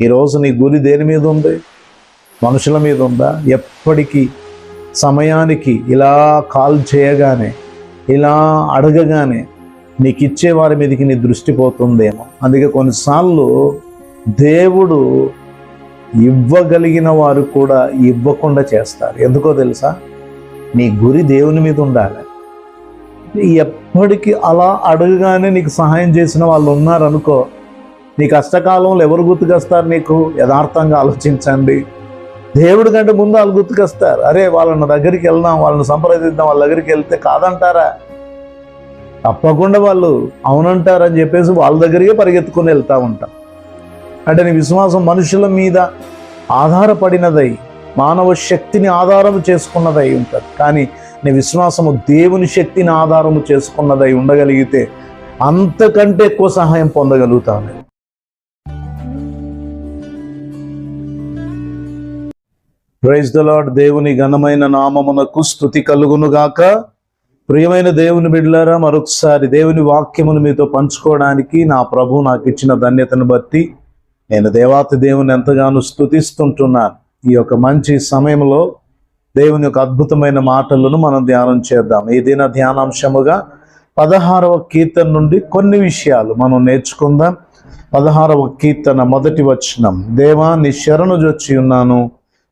ఈరోజు నీ గురి దేని మీద ఉంది? మనుషుల మీద ఉందా? ఎప్పటికీ సమయానికి ఇలా కాల్ చేయగానే ఇలా అడగగానే నీకు ఇచ్చే వారి మీదకి నీ దృష్టి పోతుందేమో. అందుకే కొన్నిసార్లు దేవుడు ఇవ్వగలిగిన వారు కూడా ఇవ్వకుండా చేస్తారు. ఎందుకో తెలుసా? నీ గురి దేవుని మీద ఉండాలి. ఎప్పటికీ అలా అడగగానే నీకు సహాయం చేసిన వాళ్ళు ఉన్నారనుకో నీ కష్టకాలంలో ఎవరు గుర్తుకొస్తారు నీకు? యథార్థంగా ఆలోచించండి. దేవుడి కంటే ముందు వాళ్ళు గుర్తుకొస్తారు. అరే వాళ్ళని దగ్గరికి వెళ్దాం వాళ్ళని సంప్రదిద్దాం వాళ్ళ దగ్గరికి వెళ్తే కాదంటారా? తప్పకుండా వాళ్ళు అవునంటారని చెప్పేసి వాళ్ళ దగ్గరికే పరిగెత్తుకుని వెళ్తూ ఉంటాం. అంటే నీ విశ్వాసం మనుషుల మీద ఆధారపడినదై మానవ శక్తిని ఆధారం చేసుకున్నదై ఉంటుంది. కానీ నీ విశ్వాసము దేవుని శక్తిని ఆధారము చేసుకున్నదై ఉండగలిగితే అంతకంటే ఎక్కువ సహాయం పొందగలుగుతాను ప్రైజ్ ద లార్డ్ దేవుని ఘనమైన నామమునకు స్థుతి కలుగునుగాక. ప్రియమైన దేవుని బిడ్లారా మరొకసారి దేవుని వాక్యమును మీతో పంచుకోవడానికి నా ప్రభు నాకు ఇచ్చిన ధన్యతను బట్టి నేను దేవాతి దేవుని ఎంతగానో స్థుతిస్తుంటున్నాను. ఈ యొక్క మంచి సమయంలో దేవుని యొక్క అద్భుతమైన మాటలను మనం ధ్యానం చేద్దాం. ఈ దిన ధ్యానాంశముగా పదహారవ కీర్తన నుండి కొన్ని విషయాలు మనం నేర్చుకుందాం. పదహారవ కీర్తన మొదటి వచనం. దేవా నీ శరణు జొచ్చి ఉన్నాను.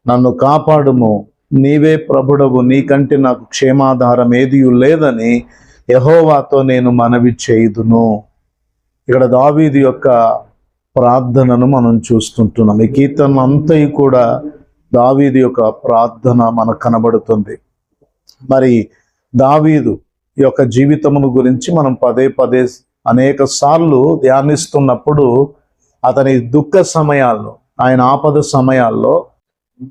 నన్ను కాపాడుము. నీవే ప్రభుడవు. నీకంటే నాకు క్షేమాధారం ఏది లేదని యహోవాతో నేను మనవి చేయుదును. ఇక్కడ దావీది యొక్క ప్రార్థనను మనం చూస్తుంటున్నాం. ఈ కీర్తన అంతయు కూడా దావీది యొక్క ప్రార్థన మనకు కనబడుతుంది. మరి దావీదు యొక్క జీవితమును గురించి మనం పదే పదే అనేక సార్లు ధ్యానిస్తున్నప్పుడు అతని దుఃఖ సమయాల్లో ఆయన ఆపద సమయాల్లో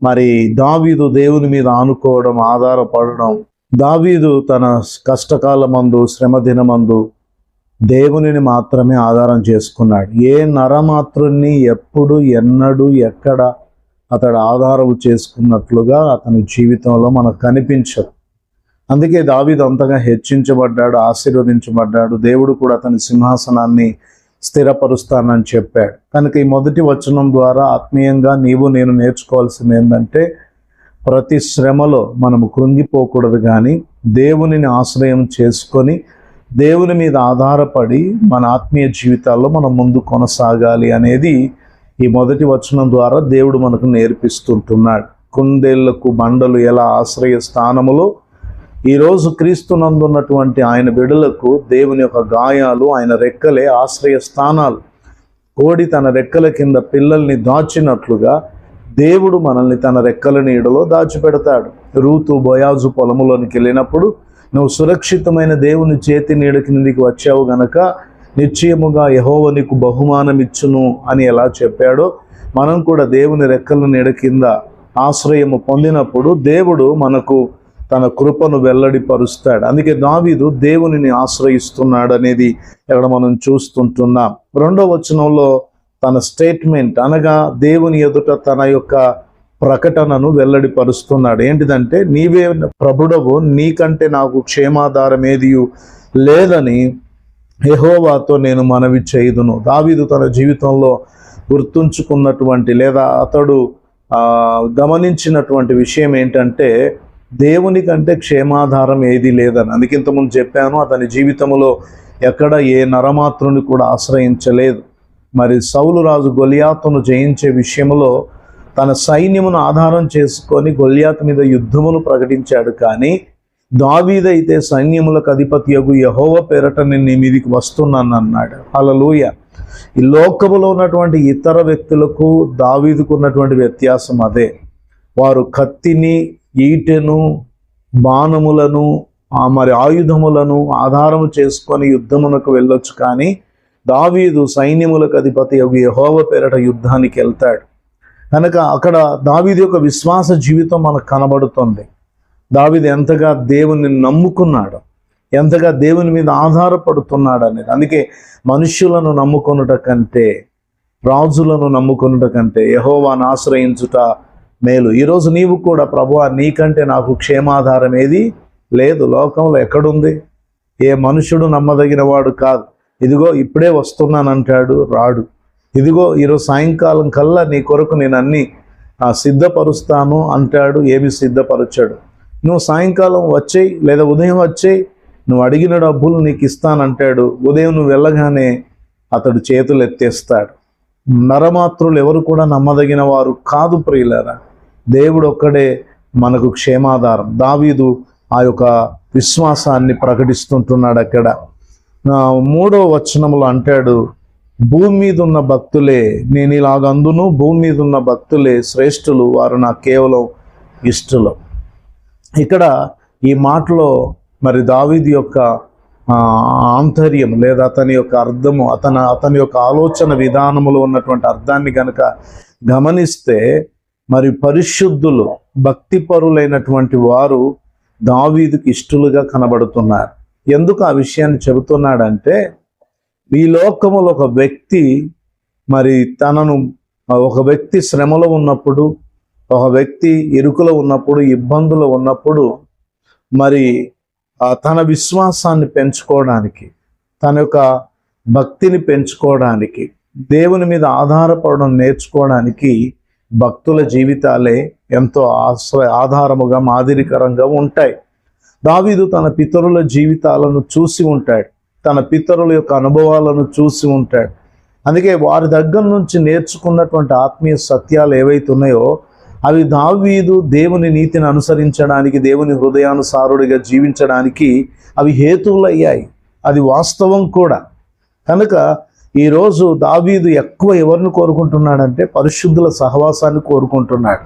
మరి దావీదు దేవుని మీద ఆనుకోవడం ఆధారపడడం దావీదు తన కష్టకాల మందు శ్రమ దినమందు దేవునిని మాత్రమే ఆధారం చేసుకున్నాడు. ఏ నరమాత్రుణ్ణి ఎప్పుడు ఎన్నడూ ఎక్కడ అతడు ఆధారం చేసుకున్నట్లుగా అతని జీవితంలో మనకు కనిపించదు. అందుకే దావీదు అంతగా హెచ్చించబడ్డాడు ఆశీర్వదించబడ్డాడు. దేవుడు కూడా అతని సింహాసనాన్ని స్థిరపరుస్తానని చెప్పాడు. కనుక ఈ మొదటి వచనం ద్వారా ఆత్మీయంగా నీవు నేను నేర్చుకోవాల్సింది ఏంటంటే ప్రతి శ్రమలో మనము కృంగిపోకూడదు కానీ దేవునిని ఆశ్రయం చేసుకొని దేవుని మీద ఆధారపడి మన ఆత్మీయ జీవితాల్లో మనం ముందు కొనసాగాలి అనేది ఈ మొదటి వచనం ద్వారా దేవుడు మనకు నేర్పిస్తుంటున్నాడు. కుందేళ్ళకు బండలు ఎలా ఆశ్రయ స్థానములో ఈరోజు క్రీస్తునందున్నటువంటి ఆయన బిడలకు దేవుని యొక్క గాయాలు ఆయన రెక్కలే ఆశ్రయ స్థానాలు. కోడి తన రెక్కల కింద పిల్లల్ని దాచినట్లుగా దేవుడు మనల్ని తన రెక్కల నీడలో దాచిపెడతాడు. రూతు బొయాజు పొలములోనికి వెళ్ళినప్పుడు నువ్వు సురక్షితమైన దేవుని చేతి నీడ కిందికి వచ్చావు గనక నిశ్చయముగా యహోవ నీకు బహుమానం ఇచ్చును అని ఎలా చెప్పాడో మనం కూడా దేవుని రెక్కల నీడ కింద ఆశ్రయము పొందినప్పుడు దేవుడు మనకు తన కృపను వెల్లడిపరుస్తాడు. అందుకే దావీదు దేవునిని ఆశ్రయిస్తున్నాడు అనేది ఇక్కడ మనం చూస్తుంటున్నాం. రెండో వచనంలో తన స్టేట్మెంట్ అనగా దేవుని ఎదుట తన యొక్క ప్రకటనను వెల్లడిపరుస్తున్నాడు. ఏంటిదంటే నీవే ప్రభుడవు నీకంటే నాకు క్షేమాధారం ఏది లేదని యెహోవాతో నేను మనవి చేయుదును. దావీదు తన జీవితంలో గుర్తుంచుకున్నటువంటి లేదా అతడు గమనించినటువంటి విషయం ఏంటంటే దేవుని కంటే క్షేమాధారం ఏది లేదని. అందుకే ఇంతకుముందు చెప్పాను అతని జీవితంలో ఎక్కడ ఏ నరమాత్రుని కూడా ఆశ్రయించలేదు. మరి సౌలు రాజు గొలియాతును జయించే విషయంలో తన సైన్యమును ఆధారం చేసుకొని గొలియాతు మీద యుద్ధమును ప్రకటించాడు. కానీ దావీదైతే సైన్యములకు అధిపతియగు యహోవ పేరట నేను నీ మీదికి వస్తున్నాను అన్నాడు. హల్లెలూయా. ఈ లోకములో ఉన్నటువంటి ఇతర వ్యక్తులకు దావీదుకు ఉన్నటువంటి వ్యత్యాసం అదే. వారు కత్తిని ఈటెను బాణములను ఆ మరి ఆయుధములను ఆధారము చేసుకొని యుద్ధమునకు వెళ్ళొచ్చు కానీ దావీదు సైన్యములకు అధిపతి యొక్క యహోవ పేరట యుద్ధానికి వెళ్తాడు. కనుక అక్కడ దావీది యొక్క విశ్వాస జీవితం మనకు కనబడుతుంది. దావీది ఎంతగా దేవుని నమ్ముకున్నాడు ఎంతగా దేవుని మీద ఆధారపడుతున్నాడు అనేది. అందుకే మనుష్యులను నమ్ముకొనుట కంటే రాజులను నమ్ముకొనుట కంటే యహోవాను ఆశ్రయించుట మేలు. ఈరోజు నీవు కూడా ప్రభువా నీకంటే నాకు క్షేమాధారం ఏది లేదు. లోకంలో ఎక్కడుంది? ఏ మనుషుడు నమ్మదగిన వాడు కాదు. ఇదిగో ఇప్పుడే వస్తున్నానంటాడు రాడు. ఇదిగో ఈరోజు సాయంకాలం కల్లా నీ కొరకు నేను అన్ని సిద్ధపరుస్తాను అంటాడు. ఏమి సిద్ధపరచాడు. నువ్వు సాయంకాలం వచ్చేయి లేదా ఉదయం వచ్చేయి నువ్వు అడిగిన డబ్బులు నీకు ఇస్తానంటాడు. ఉదయం నువ్వు వెళ్ళగానే అతడు చేతులు ఎత్తేస్తాడు నరమాత్రులు ఎవరు కూడా నమ్మదగిన వారు కాదు ప్రియులరా. దేవుడు ఒక్కడే మనకు క్షేమాధారం. దావీదు ఆ యొక్క విశ్వాసాన్ని ప్రకటిస్తుంటున్నాడు అక్కడ. మూడో వచనములు అంటాడు భూమి మీద ఉన్న భక్తులే నేను ఇలాగందును భూమి మీద ఉన్న భక్తులే శ్రేష్ఠులు వారు నాకు కేవలం ఇష్టలు. ఇక్కడ ఈ మాటలో మరి దావీది యొక్క ఆంతర్యం లేదా అతని యొక్క అర్థము అతను అతని యొక్క ఆలోచన విధానములో ఉన్నటువంటి అర్థాన్ని కనుక గమనిస్తే మరి పరిశుద్ధులు భక్తిపరులైనటువంటి వారు దావీదుకి ఇష్టలుగా కనబడుతున్నారు. ఎందుకు ఆ విషయాన్ని చెబుతున్నాడంటే ఈ లోకములో ఒక వ్యక్తి మరి తనను ఒక వ్యక్తి శ్రమలో ఉన్నప్పుడు ఒక వ్యక్తి ఇరుకులో ఉన్నప్పుడు ఇబ్బందులు ఉన్నప్పుడు మరి తన విశ్వాసాన్ని పెంచుకోవడానికి తన యొక్క భక్తిని పెంచుకోవడానికి దేవుని మీద ఆధారపడడం నేర్చుకోవడానికి భక్తుల జీవితాలే ఎంతో ఆశ్రయ ఆధారముగా మాదిరికరంగా ఉంటాయి. దావీదు తన పితరుల జీవితాలను చూసి ఉంటాడు. తన పితరుల యొక్క అనుభవాలను చూసి ఉంటాడు. అందుకే వారి దగ్గర నుంచి నేర్చుకున్నటువంటి ఆత్మీయ సత్యాలు ఏవైతే ఉన్నాయో అవి దావీదు దేవుని నీతిని అనుసరించడానికి దేవుని హృదయానుసారుడిగా జీవించడానికి అవి హేతువులు అయ్యాయి అది వాస్తవం కూడా. కనుక ఈరోజు దావీదు ఎక్కువ ఎవరిని కోరుకుంటున్నాడంటే పరిశుద్ధుల సహవాసాన్ని కోరుకుంటున్నాడు.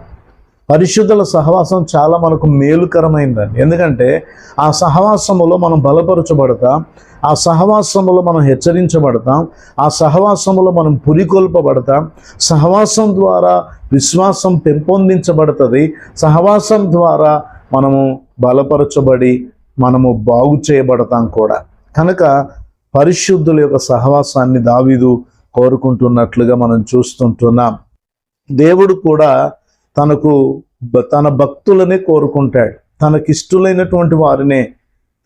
పరిశుద్ధుల సహవాసం చాలా మనకు మేలుకరమైందండి. ఎందుకంటే ఆ సహవాసములో మనం బలపరచబడతాం ఆ సహవాసములో మనం హెచ్చరించబడతాం ఆ సహవాసములో మనం పురికొల్పబడతాం. సహవాసం ద్వారా విశ్వాసం పెంపొందించబడుతుంది. సహవాసం ద్వారా మనము బలపరచబడి మనము బాగు చేయబడతాం కూడా. కనుక పరిశుద్ధుల యొక్క సహవాసాన్ని దావీదు కోరుకుంటున్నట్లుగా మనం చూస్తుంటున్నాం. దేవుడు కూడా తనకు తన భక్తులనే కోరుకుంటాడు. తనకిష్టులైనటువంటి వారినే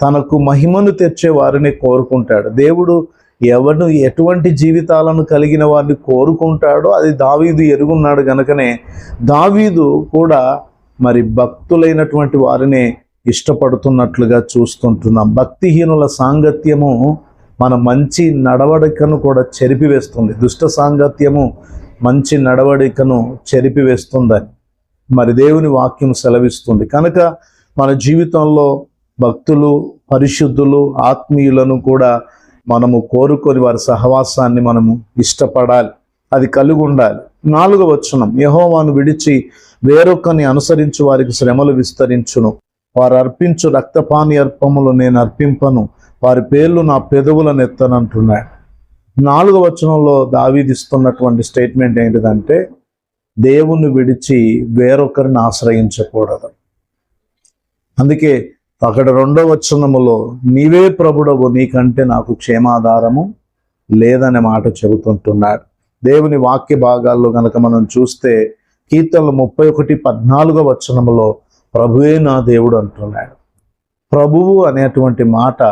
తనకు మహిమను తెచ్చే వారిని కోరుకుంటాడు. దేవుడు ఎవరు ఎటువంటి జీవితాలను కలిగిన వారిని కోరుకుంటాడో అది దావీదు ఎరుగున్నాడు గనుకనే దావీదు కూడా మరి భక్తులైనటువంటి వారినే ఇష్టపడుతున్నట్లుగా చూస్తుంటున్నాం. భక్తిహీనుల సాంగత్యము మన మంచి నడవడికను కూడా చెరిపివేస్తుంది. దుష్ట సాంగత్యము మంచి నడవడికను చెరిపివేస్తుందని మరి దేవుని వాక్యం సెలవిస్తుంది. కనుక మన జీవితంలో భక్తులు పరిశుద్ధులు ఆత్మీయులను కూడా మనము కోరుకొని వారి సహవాసాన్ని మనము ఇష్టపడాలి. అది కలిగి ఉండాలి నాలుగవ వచనం. యహోవాను విడిచి వేరొకరిని అనుసరించి వారికి శ్రమలు విస్తరించును. వారు అర్పించు రక్తపాని అర్పములు నేను అర్పింపను. వారి పేర్లు నా పెదవులను ఎత్తనంటున్నాడు నాలుగు వచనంలో దావీదిస్తున్నటువంటి స్టేట్మెంట్ ఏంటిదంటే దేవుణ్ణి విడిచి వేరొకరిని ఆశ్రయించకూడదు. అందుకే అక్కడ రెండవ వచనములో నీవే ప్రభుడవు నీకంటే నాకు క్షేమాధారము లేదనే మాట చెబుతుంటున్నాడు. దేవుని వాక్య భాగాల్లో గనక మనం చూస్తే కీర్తనలు ముప్పై ఒకటి పద్నాలుగో వచనములో ప్రభువే నా దేవుడు అంటున్నాడు. ప్రభువు అనేటువంటి మాట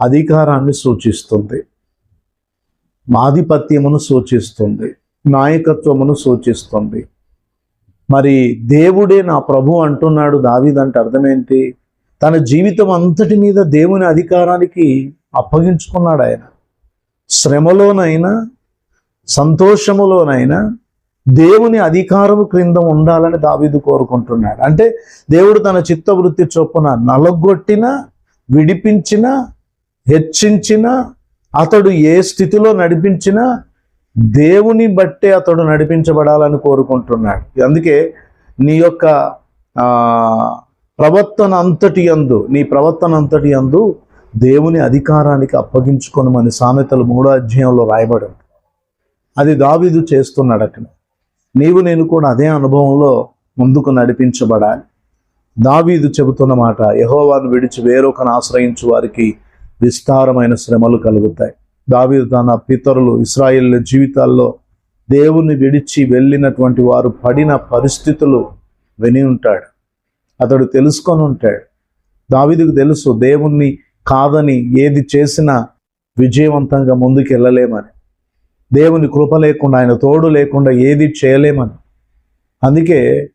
అధికారాన్ని సూచిస్తుంది. ఆధిపత్యమును సూచిస్తుంది. నాయకత్వమును సూచిస్తుంది. మరి దేవుడే నా ప్రభు అంటున్నాడు దావీదంటే అర్థమేంటి? తన జీవితం అంతటి మీద దేవుని అధికారానికి అప్పగించుకున్నాడు ఆయన. శ్రమలోనైనా సంతోషములోనైనా దేవుని అధికారము క్రింద ఉండాలని దావీదు కోరుకుంటున్నాడు. అంటే దేవుడు తన చిత్తవృత్తి చొప్పున నలగొట్టిన విడిపించిన హెచ్చించిన అతడు ఏ స్థితిలో నడిపించినా దేవుని బట్టే అతడు నడిపించబడాలని కోరుకుంటున్నాడు. అందుకే నీ యొక్క ప్రవర్తన అంతటి యందు నీ ప్రవర్తన అంతటి యందు దేవుని అధికారానికి అప్పగించుకొనమని సామెతలు మూడో అధ్యాయంలో రాయబడి అది దావీదు చేస్తున్నాడట నీవు నేను కూడా అదే అనుభవంలో ముందుకు నడిపించబడాలి. దావీదు చెబుతున్న మాట యహోవాను విడిచి వేరొకను ఆశ్రయించు వారికి విస్తారమైన శ్రమలు కలుగుతాయి. దావీదు తన పితరులు ఇస్రాయేల్ జీవితాల్లో దేవుని విడిచి వెళ్ళినటువంటి వారు పడిన పరిస్థితులు విని ఉంటాడు. అతడు తెలుసుకొని ఉంటాడు. దావిదికి తెలుసు దేవుణ్ణి కాదని ఏది చేసినా విజయవంతంగా ముందుకు వెళ్ళలేమని. దేవుని కృప లేకుండా ఆయన తోడు లేకుండా ఏది చేయలేమని. అందుకే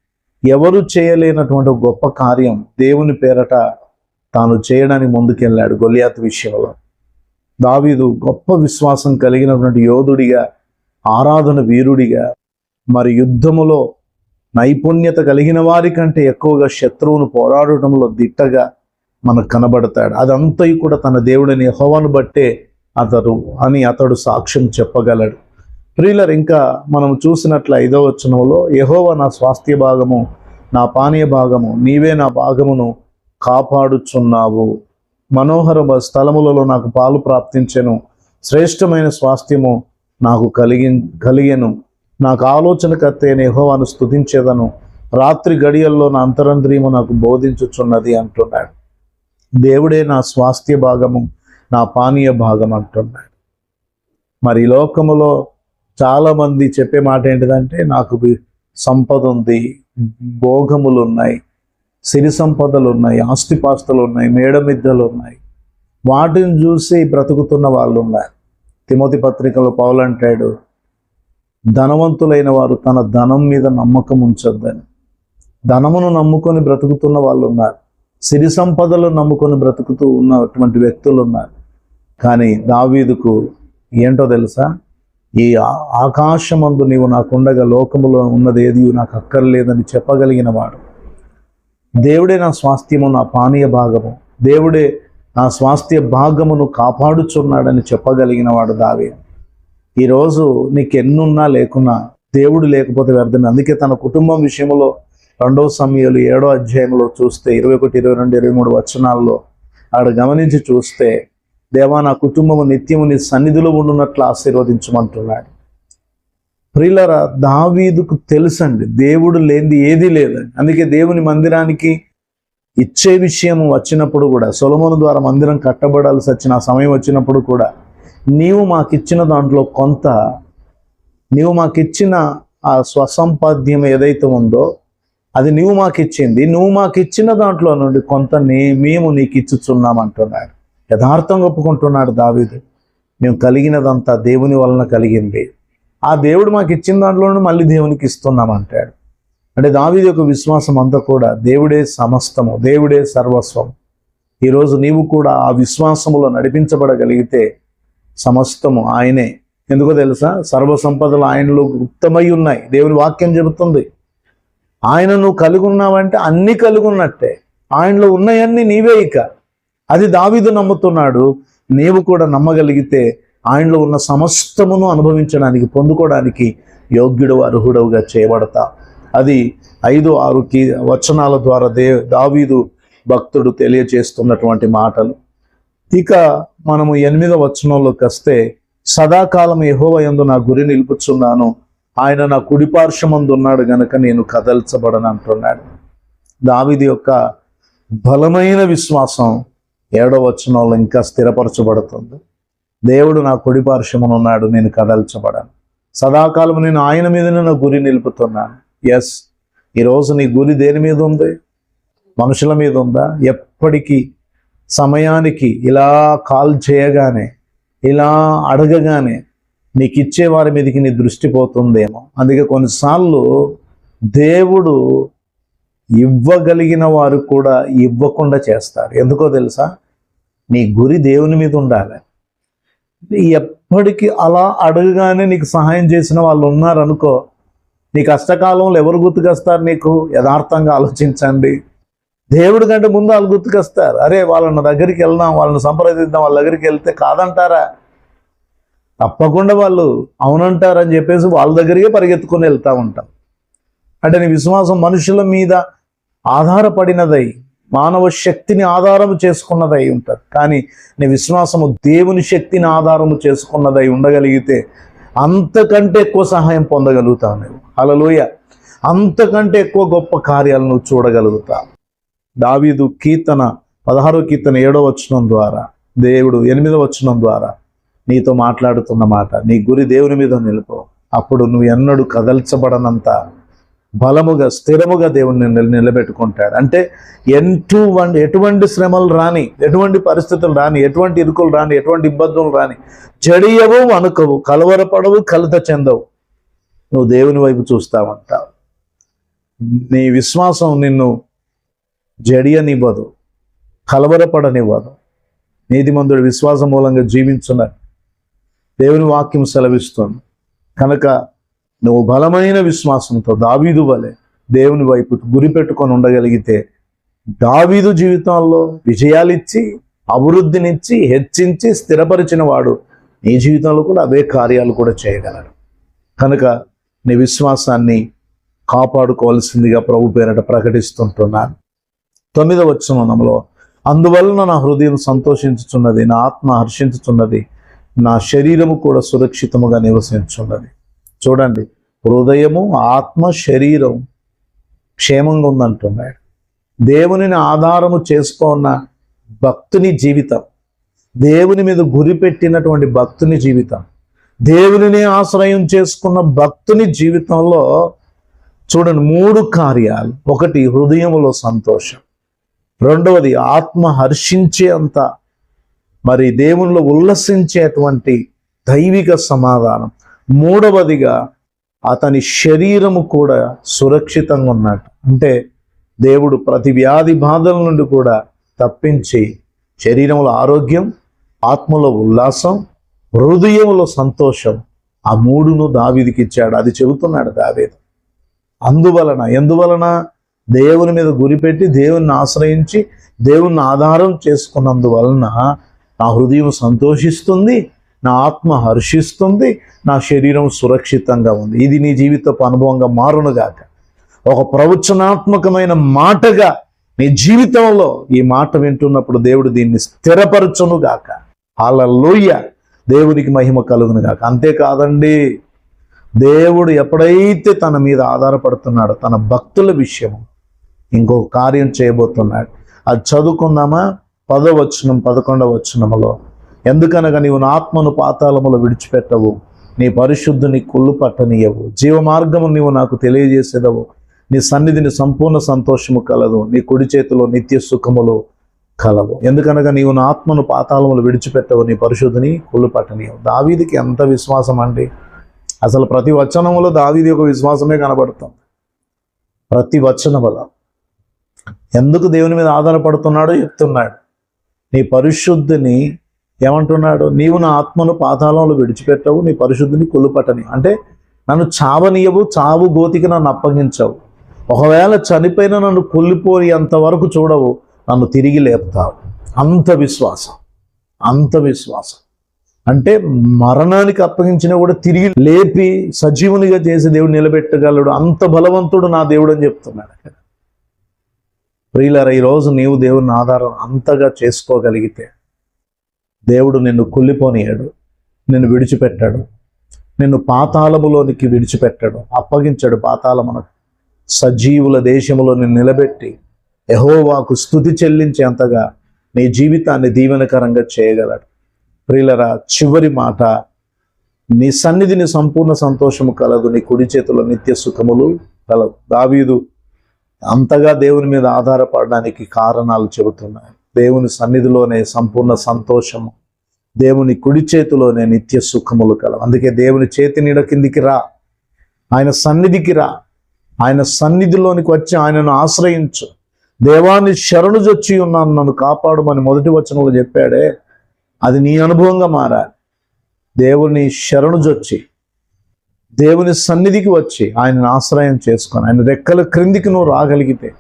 ఎవరు చేయలేనటువంటి గొప్ప కార్యం దేవుని పేరట తాను చేయడానికి ముందుకెళ్ళాడు గొలియాత్ విషయంలో. దావీదు గొప్ప విశ్వాసం కలిగినటువంటి యోధుడిగా ఆరాధన వీరుడిగా మరి యుద్ధములో నైపుణ్యత కలిగిన వారి కంటే ఎక్కువగా శత్రువును పోరాడటంలో దిట్టగా మనకు కనబడతాడు. అదంతయు కూడా తన దేవుడిని హోవను బట్టే అతడు అని అతడు సాక్ష్యం చెప్పగలడు. ప్రియులర్ ఇంకా మనం చూసినట్ల ఐదో వచనంలో యహోవ నా స్వాస్థ్య భాగము నా పానీయ భాగము నీవే నా భాగమును కాపాడుచున్నావు. మనోహర స్థలములలో నాకు పాలు ప్రాప్తించెను. శ్రేష్టమైన స్వాస్థ్యము నాకు కలిగి కలిగెను. నాకు ఆలోచన కత్తేనే స్థుతించేదను రాత్రి గడియల్లో నా అంతరంద్రియము నాకు బోధించుచున్నది అంటున్నాడు. దేవుడే నా స్వాస్థ్య భాగము నా పానీయ భాగం అంటున్నాడు. మరి లోకములో చాలామంది చెప్పే మాట ఏంటిదంటే నాకు సంపద ఉంది భోగములు ఉన్నాయి. సిరి సంపదలు ఉన్నాయి ఆస్తిపాస్తులు ఉన్నాయి మేడమిద్దలు ఉన్నాయి. వాటిని చూసి బ్రతుకుతున్న వాళ్ళు ఉన్నారు తిమోతి పత్రికలో పౌలంటాడు ధనవంతులైన వారు తన ధనం మీద నమ్మకం ఉంచొద్దని. ధనమును నమ్ముకొని బ్రతుకుతున్న వాళ్ళు ఉన్నారు సిరి సంపదలు నమ్ముకొని బ్రతుకుతూ ఉన్నటువంటి వ్యక్తులు ఉన్నారు కానీ దావీదుకు ఏంటో తెలుసా? ఈ ఆకాశమందు నీవు నాకుండగా లోకములో ఉన్నది ఏది నాకు అక్కర్లేదని చెప్పగలిగిన వాడు. దేవుడే నా స్వాస్థ్యము నా పానీయ భాగము. దేవుడే నా స్వాస్థ్య భాగమును కాపాడుచున్నాడని చెప్పగలిగిన వాడు దావే ఈరోజు నీకెన్నున్నా లేకున్నా దేవుడు లేకపోతే వ్యర్థమే. అందుకే తన కుటుంబం విషయంలో రెండో సమయాలు ఏడో అధ్యాయంలో చూస్తే ఇరవై ఒకటి ఇరవై రెండు ఇరవై మూడు వచనాల్లో ఆడ గమనించి చూస్తే దేవా నా కుటుంబము నిత్యము నీ సన్నిధిలో ఉండున్నట్లు ఆశీర్వదించమంటున్నాడు. ప్రియులరా దావీదుకు తెలుసండి దేవుడు లేనిది ఏదీ లేదండి. అందుకే దేవుని మందిరానికి ఇచ్చే విషయం వచ్చినప్పుడు కూడా సొలమోను ద్వారా మందిరం కట్టబడాల్సి వచ్చిన ఆ సమయం వచ్చినప్పుడు కూడా నీవు మాకిచ్చిన దాంట్లో కొంత నీవు మాకిచ్చిన ఆ స్వసంపాద్యం ఏదైతే ఉందో అది నువ్వు మాకు ఇచ్చింది నువ్వు మాకు ఇచ్చిన దాంట్లో నుండి కొంత నీ మేము నీకు ఇచ్చుచున్నాం అంటున్నాడు యథార్థంగా ఒప్పుకుంటున్నాడు దావీదు. మేము కలిగినదంతా దేవుని వలన కలిగింది. ఆ దేవుడు మాకు ఇచ్చిన దాంట్లో మళ్ళీ దేవునికి ఇస్తున్నాం అంటాడు అంటే దావీదు యొక్క విశ్వాసం అంతా కూడా దేవుడే సమస్తము దేవుడే సర్వస్వం ఈరోజు నీవు కూడా ఆ విశ్వాసములో నడిపించబడగలిగితే సమస్తము ఆయనే. ఎందుకో తెలుసా? సర్వ సంపదలు ఆయనలో గుప్తమై ఉన్నాయి. దేవుని వాక్యం చెబుతుంది. ఆయన నువ్వు కలిగి ఉన్నావంటే అన్నీ కలిగి ఉన్నట్టే ఆయనలో ఉన్నాయన్నీ నీవే ఇక. అది దావీదు నమ్ముతున్నాడు. నీవు కూడా నమ్మగలిగితే ఆయనలో ఉన్న సమస్తమును అనుభవించడానికి పొందుకోవడానికి యోగ్యుడు అర్హుడవుగా చేయబడతా. అది ఐదు ఆరు కీ వచనాల ద్వారా దే దావీదు భక్తుడు తెలియచేస్తున్నటువంటి మాటలు. ఇక మనము ఎనిమిదవ వచనంలోకి వస్తే సదాకాలం యెహోవా నా గురి నిలుపుచున్నాను. ఆయన నా కుడిపార్శ్వమందు ఉన్నాడు గనక నేను కదల్చబడను అంటున్నాడు. దావిది యొక్క బలమైన విశ్వాసం ఏడవ వచనంలో ఇంకా స్థిరపరచబడుతుంది. దేవుడు నా కుడిపార్శ్వమున ఉన్నాడు నేను కదల్చబడను. సదాకాలం నేను ఆయన మీదనే నా గురి నిలుపుతున్నాను. ఎస్ ఈరోజు నీ గురి దేని మీద ఉంది? మనుషుల మీద ఉందా? ఎప్పటికీ సమయానికి ఇలా కాల్ చేయగానే ఇలా అడగగానే నీకు ఇచ్చే వారి మీదకి నీ దృష్టి పోతుందేమో. అందుకే కొన్నిసార్లు దేవుడు ఇవ్వగలిగిన వారు కూడా ఇవ్వకుండా చేస్తారు. ఎందుకో తెలుసా? నీ గురి దేవుని మీద ఉండాలి. ఎప్పటికీ అలా అడగగానే నీకు సహాయం చేసిన వాళ్ళు ఉన్నారనుకో నీ కష్టకాలంలో ఎవరు గుర్తుకొస్తారు నీకు? యథార్థంగా ఆలోచించండి. దేవుడి కంటే ముందు వాళ్ళు గుర్తుకొస్తారు. అరే వాళ్ళని దగ్గరికి వెళ్దాం వాళ్ళని సంప్రదిద్దాం వాళ్ళ దగ్గరికి వెళ్తే కాదంటారా? తప్పకుండా వాళ్ళు అవునంటారని చెప్పేసి వాళ్ళ దగ్గరికే పరిగెత్తుకొని వెళ్తూ ఉంటాం. అంటే నీ విశ్వాసం మనుషుల మీద ఆధారపడినదై మానవ శక్తిని ఆధారము చేసుకున్నదై ఉంటుంది. కానీ నీ విశ్వాసము దేవుని శక్తిని ఆధారము చేసుకున్నదై ఉండగలిగితే అంతకంటే ఎక్కువ సహాయం పొందగలుగుతావు నువ్వు. అలలోయ అంతకంటే ఎక్కువ గొప్ప కార్యాలను నువ్వు చూడగలుగుతావు. దావీదు కీర్తన పదహారో కీర్తన ఏడో వచనం ద్వారా దేవుడు ఎనిమిదో వచనం ద్వారా నీతో మాట్లాడుతున్న మాట నీ గురి దేవుని మీద నిలుపు. అప్పుడు నువ్వు ఎన్నడూ కదల్చబడనంత బలముగా స్థిరముగా దేవుణ్ణి నిలబెట్టుకుంటాడు. అంటే ఎటువంటి ఎటువంటి శ్రమలు రాని ఎటువంటి పరిస్థితులు రాని ఎటువంటి ఇరుకులు రాని ఎటువంటి ఇబ్బందులు రాని జడియవు అనుకవు కలవరపడవు కలత చెందవు. నువ్వు దేవుని వైపు చూస్తావంటావు. నీ విశ్వాసం నిన్ను జడియనివ్వదు కలవరపడనివ్వదు. నీతిమంతుడు విశ్వాసం మూలంగా జీవించున్న దేవుని వాక్యం సెలవిస్తుంది. కనుక నువ్వు బలమైన విశ్వాసంతో దావీదు వలె దేవుని వైపు గురిపెట్టుకొని ఉండగలిగితే దావీదు జీవితంలో విజయాలిచ్చి అభివృద్ధినిచ్చి హెచ్చించి స్థిరపరిచిన వాడు నీ జీవితంలో కూడా అవే కార్యాలు కూడా చేయగలడు. కనుక నీ విశ్వాసాన్ని కాపాడుకోవాల్సిందిగా ప్రభు పేరట ప్రకటిస్తుంటున్నాను. తొమ్మిదవ వచనంలో అందువలన నా హృదయం సంతోషించుచున్నది నా ఆత్మ హర్షించుచున్నది నా శరీరము కూడా సురక్షితముగా నివసించున్నది. చూడండి హృదయము ఆత్మ శరీరం క్షేమంగా ఉందంటున్నాడు. దేవునిని ఆధారము చేసుకున్న భక్తుని జీవితం దేవుని మీద గురిపెట్టినటువంటి భక్తుని జీవితం దేవునిని ఆశ్రయం చేసుకున్న భక్తుని జీవితంలో చూడండి మూడు కార్యాలు. ఒకటి హృదయంలో సంతోషం. రెండవది ఆత్మ హర్షించే అంత మరి దేవునిలో ఉల్లసించేటువంటి దైవిక సమాధానం. మూడవదిగా అతని శరీరము కూడా సురక్షితంగా ఉన్నట్టు. అంటే దేవుడు ప్రతి వ్యాధి బాధల నుండి కూడా తప్పించి శరీరంలో ఆరోగ్యం ఆత్మలో ఉల్లాసం హృదయంలో సంతోషం ఆ మూడును దావీదికి ఇచ్చాడు. అది చెబుతున్నాడు దావేది. అందువలన ఎందువలన? దేవుని మీద గురిపెట్టి దేవుణ్ణి ఆశ్రయించి దేవుణ్ణి ఆధారం చేసుకున్నందువలన నా హృదయం సంతోషిస్తుంది నా ఆత్మ హర్షిస్తుంది నా శరీరం సురక్షితంగా ఉంది. ఇది నీ జీవితపు అనుభవంగా మారునుగాక ఒక ప్రవచనాత్మకమైన మాటగా నీ జీవితంలో ఈ మాట వింటున్నప్పుడు దేవుడు దీన్ని స్థిరపరచునుగాక అలలోయ దేవునికి మహిమ కలుగునుగాక అంతేకాదండి దేవుడు ఎప్పుడైతే తన మీద ఆధారపడుతున్నాడో తన భక్తుల విషయం ఇంకో కార్యం చేయబోతున్నాడు. అది చదువుకుందామా? పదవచనం పదకొండవ వచనములో ఎందుకనగా నీవు నా ఆత్మను పాతాళములో విడిచిపెట్టవు. నీ పరిశుద్ధుని కుళ్ళు పట్టనీయవు. జీవమార్గము నీవు నాకు తెలియజేసేదవు. నీ సన్నిధిని సంపూర్ణ సంతోషము కలదు. నీ కుడి చేతిలో నిత్య సుఖములు కలవు. ఎందుకనగా నీవు నా ఆత్మను పాతాళములు విడిచిపెట్టవు. నీ పరిశుద్ధిని కుళ్ళు పట్టనీయవు. దావీదికి ఎంత విశ్వాసం అండి. అసలు ప్రతి వచనములో దావీది ఒక విశ్వాసమే కనబడుతుంది ప్రతి వచనముల ఎందుకు దేవుని మీద ఆధారపడుతున్నాడో చెప్తున్నాడు. నీ పరిశుద్ధిని ఏమంటున్నాడు? నీవు నా ఆత్మను పాతాళంలో విడిచిపెట్టవు నీ పరిశుద్ధిని కొలుపటని అంటే నన్ను చావనీయవు చావు గోతికి నన్ను అప్పగించవు. ఒకవేళ చనిపోయిన నన్ను కొల్లిపోయేంత అంతవరకు చూడవు నన్ను తిరిగి లేపుతావు. అంత విశ్వాసం. అంత విశ్వాసం. అంటే మరణానికి అప్పగించినా కూడా తిరిగి లేపి సజీవునిగా చేసి దేవుడు నిలబెట్టగలడు. అంత బలవంతుడు నా దేవుడు అని చెప్తున్నాడు అక్కడ. ప్రియులరా ఈరోజు నీవు దేవుని ఆధారం అంతగా చేసుకోగలిగితే దేవుడు నిన్ను కుళ్ళిపోనియాడు నిన్ను విడిచిపెట్టాడు నిన్ను పాతాళములోనికి విడిచిపెట్టాడు అప్పగించాడు పాతాళమునకు. సజీవుల దేశములో నిన్ను నిలబెట్టి యహోవాకు స్థుతి చెల్లించేంతగా నీ జీవితాన్ని దీవెనకరంగా చేయగలడు. ప్రియులరా చివరి మాట నీ సన్నిధిని సంపూర్ణ సంతోషము కలదు నీ కుడి చేతిలో నిత్య సుఖములు కలదు దావీదు అంతగా దేవుని మీద ఆధారపడడానికి కారణాలు చెబుతున్నాయి. దేవుని సన్నిధిలోనే సంపూర్ణ సంతోషము. దేవుని కుడి చేతిలోనే నిత్య సుఖములు కలవు. అందుకే దేవుని చేతి నీడ కిందికి రా. ఆయన సన్నిధికి రా. ఆయన సన్నిధిలోనికి వచ్చి ఆయనను ఆశ్రయించు. దేవాన్ని శరణు జొచ్చి ఉన్నాను నన్ను కాపాడమని మొదటి వచనంలో చెప్పాడే. అది నీ అనుభవంగా మారాలి. దేవుని శరణు జొచ్చి దేవుని సన్నిధికి వచ్చి ఆయనను ఆశ్రయం చేసుకొని ఆయన రెక్కల క్రిందికి నువ్వు రాగలిగితే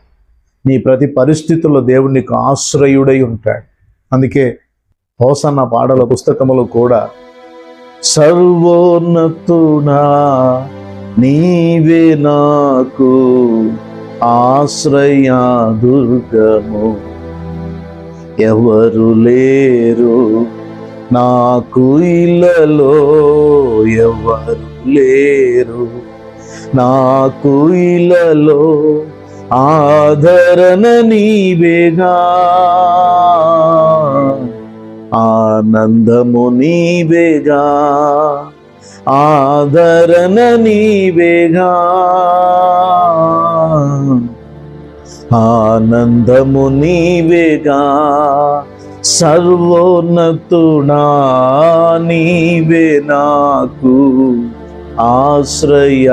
నీ ప్రతి పరిస్థితుల్లో దేవుడు నీకు ఆశ్రయుడై ఉంటాడు. అందుకే హోసన్న పాడల పుస్తకములో కూడా సర్వోన్నతుడా నీవే నాకు ఆశ్రయ దుర్గము. ఎవరు లేరు నాకు ఇళ్ళలో ఎవరు లేరు నాకు ఇళ్ళలో. ఆదరణ నీవేగా. ఆనందము నీవేగా. ఆదరణ నీవేగా. ఆనందము నీవేగా. సర్వోన్నతుడా నీవే నాకు. ఆశ్రయ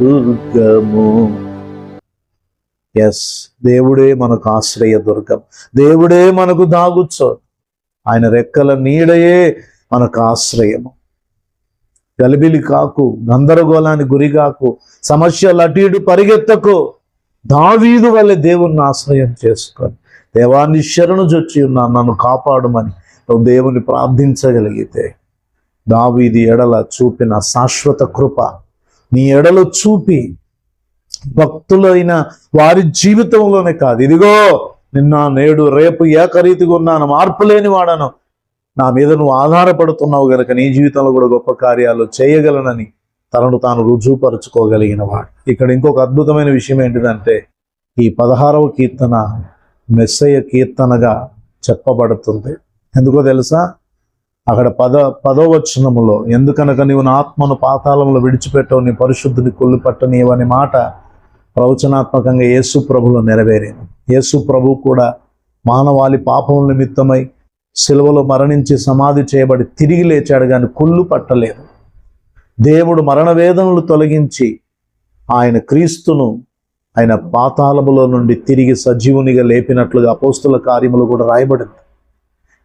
దుర్గము. ఎస్ దేవుడే మనకు ఆశ్రయ దుర్గం. దేవుడే మనకు దాగుచ్చో ఆయన రెక్కల నీడయే మనకు ఆశ్రయము. గలిబిలి కాకు గందరగోళానికి గురి కాకు సమస్యలు అటు ఇటు పరిగెత్తకు దావీదు వల్ల దేవుణ్ణి ఆశ్రయం చేసుకొని దేవాన్ని శరణు జొచ్చి ఉన్నాను నన్ను కాపాడమని నువ్వు దేవుని ప్రార్థించగలిగితే దావీది ఎడల చూపిన శాశ్వత కృప నీ ఎడలు చూపి భక్తులైన వారి జీవితంలోనే కాదు. ఇదిగో నిన్న నేడు రేపు ఏకరీతిగా ఉన్నాను మార్పు లేని వాడను. నా మీద నువ్వు ఆధారపడుతున్నావు గనక నీ జీవితంలో కూడా గొప్ప కార్యాలు చేయగలనని తనను తాను రుజువుపరుచుకోగలిగిన వాడు. ఇక్కడ ఇంకొక అద్భుతమైన విషయం ఏంటిదంటే ఈ పదహారవ కీర్తన మెస్సయ్య కీర్తనగా చెప్పబడుతుంది. ఎందుకో తెలుసా? అక్కడ పద పదో వచనములో ఎందుకనక నీవు నా ఆత్మను పాతాళంలో విడిచిపెట్టవు నీ పరిశుద్ధిని కొల్లు పట్టనీవని మాట ప్రవచనాత్మకంగా యేసు ప్రభులు నెరవేరింది యేసు ప్రభు కూడా మానవాళి పాపముల నిమిత్తమై సిలువలో మరణించి సమాధి చేయబడి తిరిగి లేచాడు కానీ కుళ్ళు పట్టలేదు. దేవుడు మరణ వేదనలు తొలగించి ఆయన క్రీస్తును ఆయన పాతాళములో నుండి తిరిగి సజీవునిగా లేపినట్లుగా అపోస్తుల కార్యములు కూడా రాయబడింది.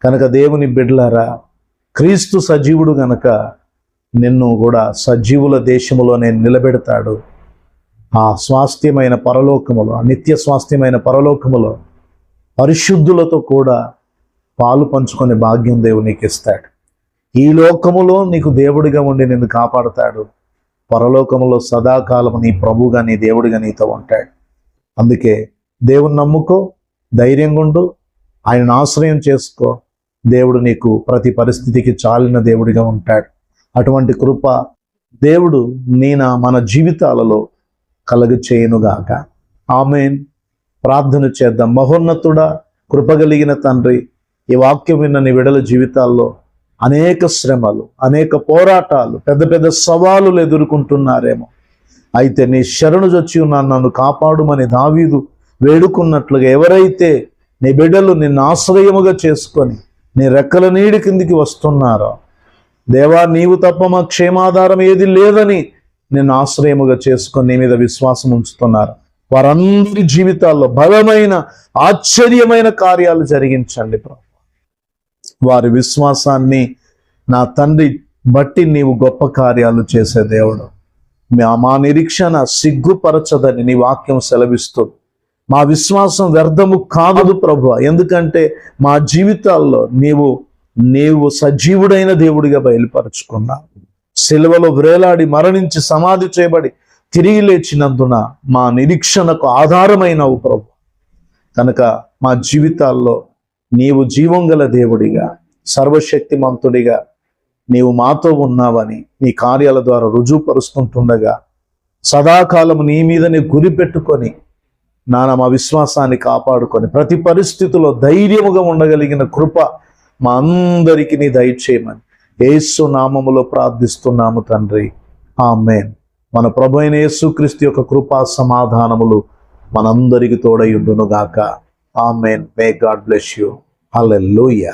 కనుక దేవుని బిడ్లారా క్రీస్తు సజీవుడు గనక నిన్ను కూడా సజీవుల దేశములో నేను నిలబెడతాడు. ఆ స్వాస్థ్యమైన పరలోకములో ఆ నిత్య స్వాస్థ్యమైన పరలోకములో పరిశుద్ధులతో కూడా పాలు పంచుకునే భాగ్యం దేవుడు నీకు ఇస్తాడు. ఈ లోకములో నీకు దేవుడిగా ఉండి నిన్ను కాపాడుతాడు. పరలోకములో సదాకాలం నీ ప్రభుగా నీ దేవుడిగా నీతో ఉంటాడు. అందుకే దేవుని నమ్ముకో ధైర్యంగా ఉండు ఆయన ఆశ్రయం చేసుకో. దేవుడు నీకు ప్రతి పరిస్థితికి చాలిన దేవుడిగా ఉంటాడు. అటువంటి కృప దేవుడు నేన మన జీవితాలలో కలగ చేయనుగాక ఆమెన్. ప్రార్థన చేద్దాం. మహోన్నతుడా కృపగలిగిన తండ్రి ఈ వాక్యం విన్న నీ విడల జీవితాల్లో అనేక శ్రమలు అనేక పోరాటాలు పెద్ద పెద్ద సవాలులు ఎదుర్కొంటున్నారేమో. అయితే నీ శరణు జొచ్చి ఉన్నాను నన్ను కాపాడుమని దావీదు వేడుకున్నట్లుగా ఎవరైతే నీ బిడ్డలు నిన్ను ఆశ్రయముగా చేసుకొని నీ రెక్కల నీడి కిందికి వస్తున్నారో దేవా నీవు తప్ప మా క్షేమాధారం ఏది లేదని నిన్ను ఆశ్రయముగా చేసుకొని నీ మీద విశ్వాసం ఉంచుతున్నారు. వారందరి జీవితాల్లో బలమైన ఆశ్చర్యమైన కార్యాలు జరిగించండి ప్రభు. వారి విశ్వాసాన్ని నా తండ్రి బట్టి నీవు గొప్ప కార్యాలు చేసే దేవుడు. మా- మా నిరీక్షణ సిగ్గుపరచదని నీ వాక్యం సెలవిస్తుంది మా విశ్వాసం వ్యర్థము కాదు ప్రభు. ఎందుకంటే మా జీవితాల్లో నీవు నీవు సజీవుడైన దేవుడిగా బయలుపరచుకున్నావు. సిలువలో వ్రేలాడి మరణించి సమాధి చేయబడి తిరిగి లేచినందున మా నిరీక్షణకు ఆధారమైనవు ప్రభు. కనుక మా జీవితాల్లో నీవు జీవం గల దేవుడిగా సర్వశక్తిమంతుడిగా నీవు మాతో ఉన్నావని నీ కార్యాల ద్వారా రుజువుపరుస్తుంటుండగా సదాకాలం నీ మీదని గురి పెట్టుకొని నాన్న మా విశ్వాసాన్ని కాపాడుకొని ప్రతి పరిస్థితిలో ధైర్యముగా ఉండగలిగిన కృప మా అందరికీ నీ దయచేయమని ఏసు నామములో ప్రార్థిస్తున్నాము తండ్రి. ఆమెన్. మన ప్రభు అయిన యేసుక్రీస్తు యొక్క కృపా సమాధానములు మనందరికి తోడయుండును గాక amen. May God bless you hallelujah